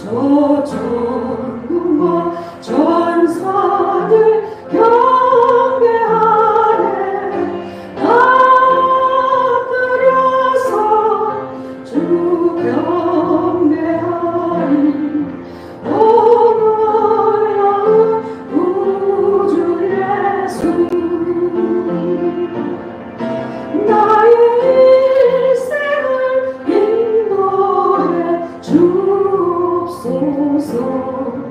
저 천국과 저 so, so.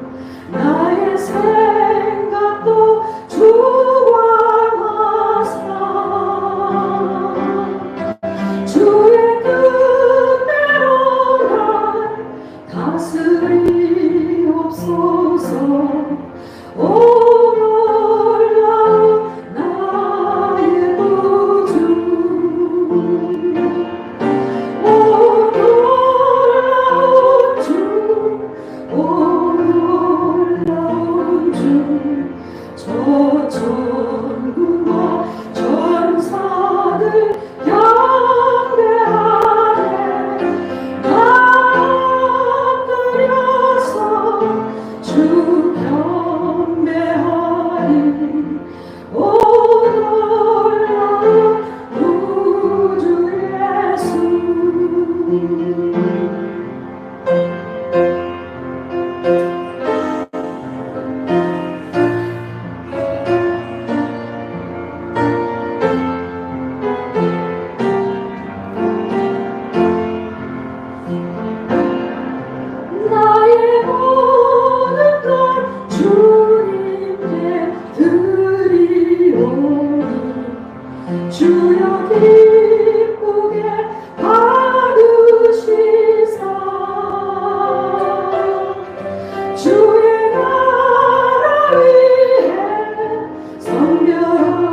저 천국 주여 기쁘게 받으시사 주의 나라 위에 성결하옵소서.